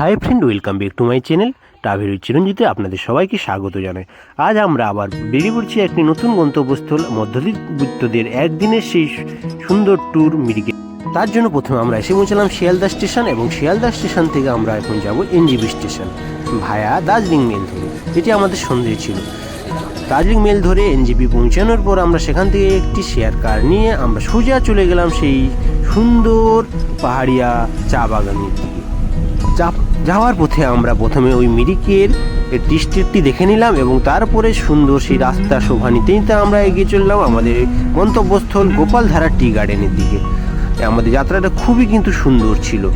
Hi friend welcome back to my channel travel চিরঞ্জিতে আপনাদের সবাইকে স্বাগত জানাই। আজ আমরা আবার বেরিয়ে পড়ছি একটি নতুন গন্তব্যস্থল মধ্যবিত্তদের একদিনের সেই সুন্দর ট্যুর মিরিকে। তার জন্য প্রথমে আমরা এসে পৌঁছালাম শিয়ালদা স্টেশন এবং শিয়ালদা স্টেশন থেকে আমরা এখন যাব NJP station via Darjeeling mail ধরে এটি আমাদের সন্দেহ ছিল। দার্জিলিং মেল ধরে এনজিপি পৌঁছানোর পর আমরা সেখান থেকে একটি শেয়ার কার নিয়ে আমরা সোজা চলে গেলাম সেই সুন্দর পাহাড়িয়া চা বাগানের দিকে যাওয়ার পথে আমরা প্রথমে ওই মিরিকের ডিস্ট্রিক্টটি দেখে নিলাম এবং তারপরে সুন্দর সেই রাস্তা শোভা নিতে নিতে আমরা এগিয়ে চললাম আমাদের গন্তব্যস্থল গোপালধারা টি গার্ডেনের দিকে। আমাদের যাত্রাটা খুবই কিন্তু সুন্দর ছিল।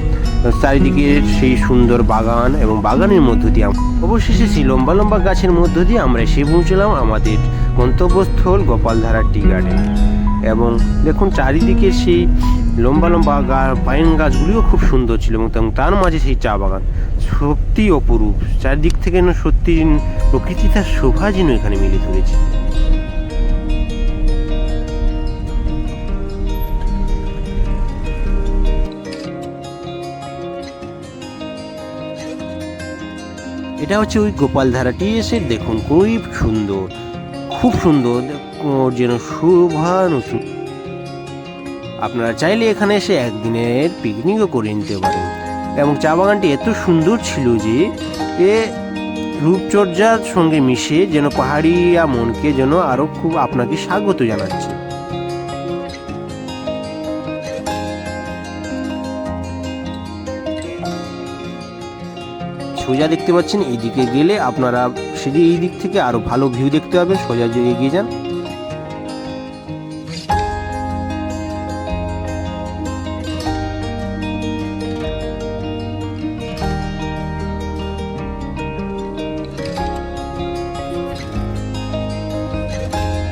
চারিদিকে সেই সুন্দর বাগান এবং বাগানের মধ্য দিয়ে অবশেষে সেই লম্বা লম্বা গাছের মধ্য দিয়ে আমরা এসে পৌঁছলাম আমাদের গন্তব্যস্থল গোপালধারা টি গার্ডেন। এবং দেখুন চারিদিকে সেই লম্বা লম্বা পাইন গাছগুলিও খুব সুন্দর ছিল এবং তার মাঝে সেই চা বাগান। সত্যি অপরূপ। চারিদিক থেকে যেন সত্যি প্রকৃতি তার শোভা যেন এখানে মিলে ধরেছে। এটা হচ্ছে ওই গোপালধারাটি। এসে দেখুন খুব সুন্দর। খুব সুন্দর। যেন শোভানুসু আপনারা চাইলে এখানে এসে একদিনের পিকনিকও করে নিতে পারেন। এবং চা বাগানটি এত সুন্দর ছিল যে, এ রূপচর্যার সঙ্গে মিশে যেন পাহাড়িয়া মনকে যেন আরও খুব আপনাকে স্বাগত জানাচ্ছে। সোজা দেখতে পাচ্ছেন, এইদিকে গেলে আপনারা সেদিকে এই দিক থেকে আরও ভালো ভিউ দেখতে পাবেন। সোজা যদি এগিয়ে যান।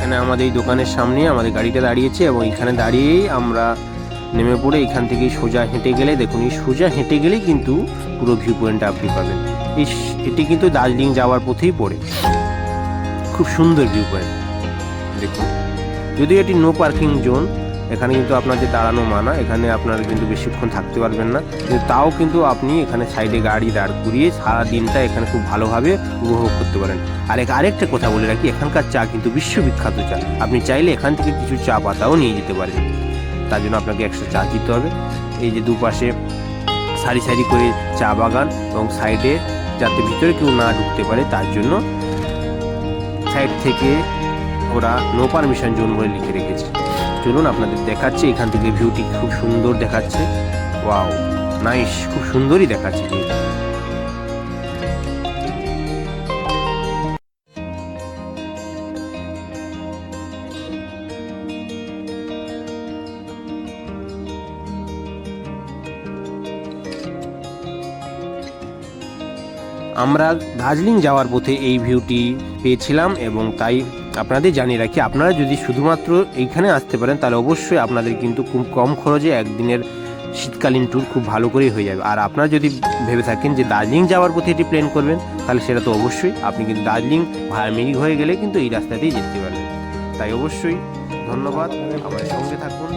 এখানে আমাদের এই দোকানের সামনে আমাদের গাড়িটা দাঁড়িয়েছে এবং এখানে দাঁড়িয়েই আমরা নেমে পড়ে এখান থেকে সোজা হেঁটে গেলে, দেখুন এই সোজা হেঁটে গেলেই কিন্তু পুরো ভিউ পয়েন্টটা আপনি পাবেন। এই এটি কিন্তু দার্জিলিং যাওয়ার পথেই পড়ে। খুব সুন্দর ভিউ পয়েন্ট দেখুন, যদিও এটি নো পার্কিং জোন এখানে কিন্তু আপনার যে দাঁড়ানো মানা, এখানে আপনারা কিন্তু বেশিক্ষণ থাকতে পারবেন না। কিন্তু তাও কিন্তু আপনি এখানে সাইডে গাড়ি দাঁড় করিয়ে সারা দিনটা এখানে খুব ভালোভাবে উপভোগ করতে পারেন। আর আরেকটা কথা বলে রাখি, এখানকার চা কিন্তু বিশ্ববিখ্যাত চা। আপনি চাইলে এখান থেকে কিছু চা পাতাও নিয়ে যেতে পারেন। তার জন্য আপনাকে এক্সট্রা চা দিতে হবে। এই যে দুপাশে সারি সারি করে চা বাগান এবং সাইডে যাতে ভিতরে কেউ না ঢুকতে পারে, তার জন্য সাইড থেকে ওরা নো পারমিশন জোন বলে লিখে রেখেছে। চলুন আপনাদের দেখাচ্ছে, এখান থেকে ভিউটি খুব সুন্দর দেখাচ্ছে। ওয়াও নাইস খুব সুন্দরই দেখাচ্ছে আমরা দার্জিলিং যাওয়ার পথে এই ভিউটি পেয়েছিলাম এবং তাই আপনাদের জানিয়ে রাখি, আপনারা যদি শুধুমাত্র এইখানে আসতে পারেন, তাহলে অবশ্যই আপনাদের কিন্তু খুব কম খরচে একদিনের শীতকালীন ট্যুর খুব ভালো করেই হয়ে যাবে। আর আপনারা যদি ভেবে থাকেন যে দার্জিলিং যাওয়ার পথে এটি প্ল্যান করবেন, তাহলে সেটা তো অবশ্যই আপনি কিন্তু দার্জিলিং ভায়া মিরিক হয়ে গেলে কিন্তু এই রাস্তাতেই যেতে পারবেন। তাই অবশ্যই ধন্যবাদ। আমাদের সঙ্গে থাকুন।